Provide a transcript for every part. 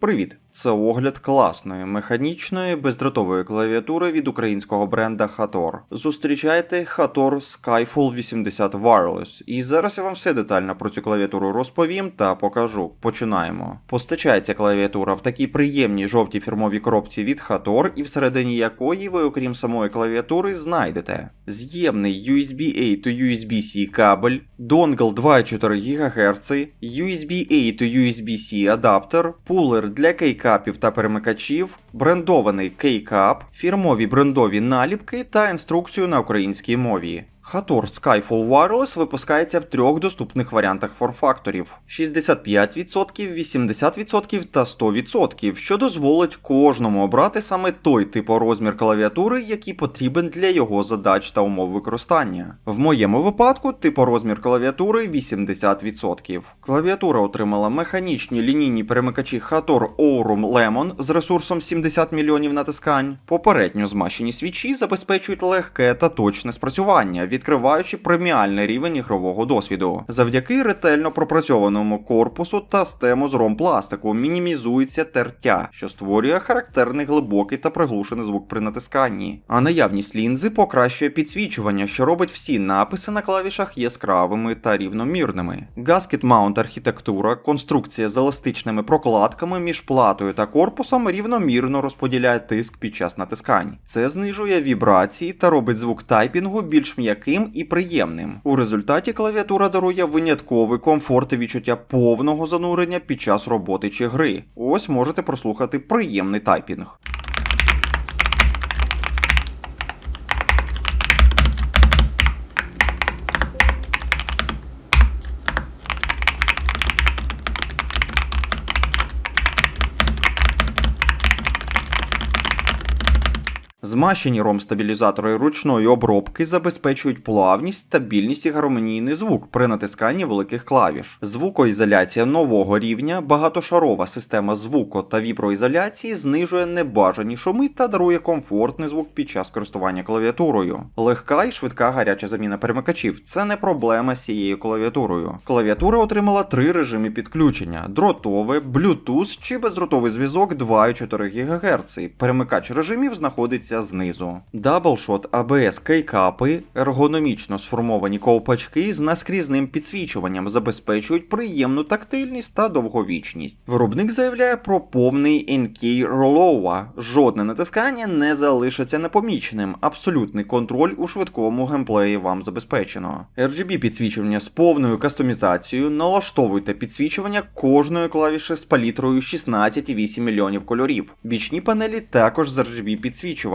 Привіт! Це огляд класної механічної бездротової клавіатури від українського бренда Hator. Зустрічайте Hator Skyfall 80 Wireless. І зараз я вам все детально про цю клавіатуру розповім та покажу. Починаємо. Постачається клавіатура в такій приємній жовтій фірмовій коробці від Hator, і всередині якої ви, окрім самої клавіатури, знайдете з'ємний USB-A to USB-C кабель, донгл 2,4 ГГц, USB-A to USB-C адаптер, пулер для кейкапів та перемикачів, брендований кейкап, фірмові брендові наліпки та інструкцію на українській мові. Hator Skyfall Wireless випускається в трьох доступних варіантах форм-факторів: 65%, 80% та 100%, що дозволить кожному обрати саме той типорозмір клавіатури, який потрібен для його задач та умов використання. В моєму випадку типорозмір клавіатури 80%. Клавіатура отримала механічні лінійні перемикачі Hator Aurum Lemon з ресурсом 70 мільйонів натискань. Попередньо змащені свічі забезпечують легке та точне спрацювання відкриваючи преміальний рівень ігрового досвіду. Завдяки ретельно пропрацьованому корпусу та стему з ромпластику мінімізується тертя, що створює характерний глибокий та приглушений звук при натисканні. А наявність лінзи покращує підсвічування, що робить всі написи на клавішах яскравими та рівномірними. Gasket Mount архітектура, конструкція з еластичними прокладками між платою та корпусом рівномірно розподіляє тиск під час натискань. Це знижує вібрації та робить звук тайпінгу більш м'яким м'яким і приємним. У результаті клавіатура дарує винятковий комфорт і відчуття повного занурення під час роботи чи гри. Ось можете прослухати приємний тайпінг. Змащені ром-стабілізатори ручної обробки забезпечують плавність, стабільність і гармонійний звук при натисканні великих клавіш. Звукоізоляція нового рівня, багатошарова система звуко та віброізоляції знижує небажані шуми та дарує комфортний звук під час користування клавіатурою. Легка і швидка гаряча заміна перемикачів це не проблема з цією клавіатурою. Клавіатура отримала три режими підключення: дротове, Bluetooth чи бездротовий зв'язок 2,4 ГГц. Перемикач режимів знаходиться знизу. Даблшот ABS кейкапи, ергономічно сформовані ковпачки з наскрізним підсвічуванням забезпечують приємну тактильність та довговічність. Виробник заявляє про повний NK Rollover. Жодне натискання не залишиться непоміченим. Абсолютний контроль у швидкому геймплеї вам забезпечено. RGB підсвічування з повною кастомізацією. Налаштовуйте підсвічування кожної клавіші з палітрою 16,8 мільйонів кольорів. Бічні панелі також з RGB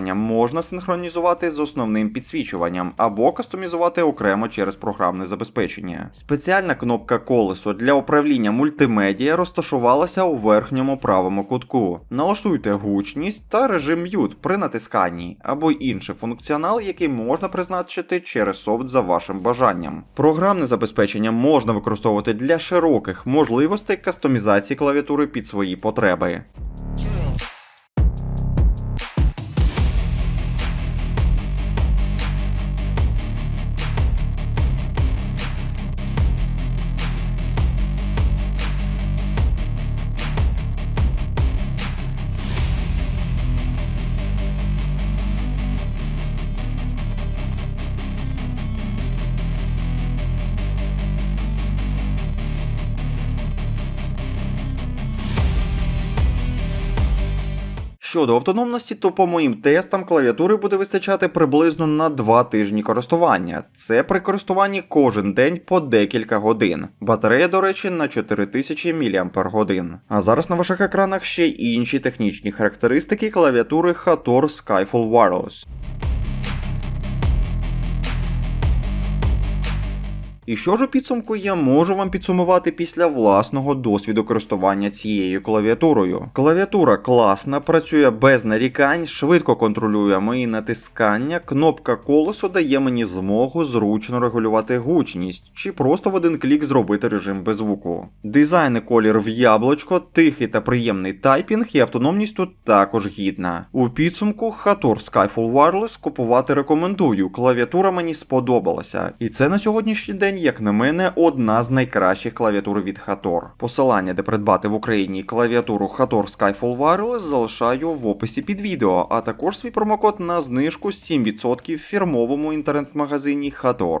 підсвічуванням можна синхронізувати з основним підсвічуванням або кастомізувати окремо через програмне забезпечення. Спеціальна кнопка колесо для управління мультимедіа розташувалася у верхньому правому кутку. Налаштуйте гучність та режим м'ют при натисканні, або інший функціонал, який можна призначити через софт за вашим бажанням. Програмне забезпечення можна використовувати для широких можливостей кастомізації клавіатури під свої потреби. Щодо автономності, то по моїм тестам клавіатури буде вистачати приблизно на 2 тижні користування. Це при користуванні кожен день по декілька годин. Батарея, до речі, на 4000 мАч. А зараз на ваших екранах ще інші технічні характеристики клавіатури Hator Skyfall Wireless. І що ж у підсумку я можу вам підсумувати після власного досвіду користування цією клавіатурою? Клавіатура класна, працює без нарікань, швидко контролює мої натискання, кнопка колесо дає мені змогу зручно регулювати гучність, чи просто в один клік зробити режим без звуку. Дизайн і колір в яблучко, тихий та приємний тайпінг і автономність тут також гідна. У підсумку Hator Skyfall Wireless купувати рекомендую. Клавіатура мені сподобалася. І це на сьогоднішній день як на мене, одна з найкращих клавіатур від Hator. Посилання, де придбати в Україні клавіатуру Hator Skyfall Wireless, залишаю в описі під відео, а також свій промокод на знижку 7% в фірмовому інтернет-магазині Hator.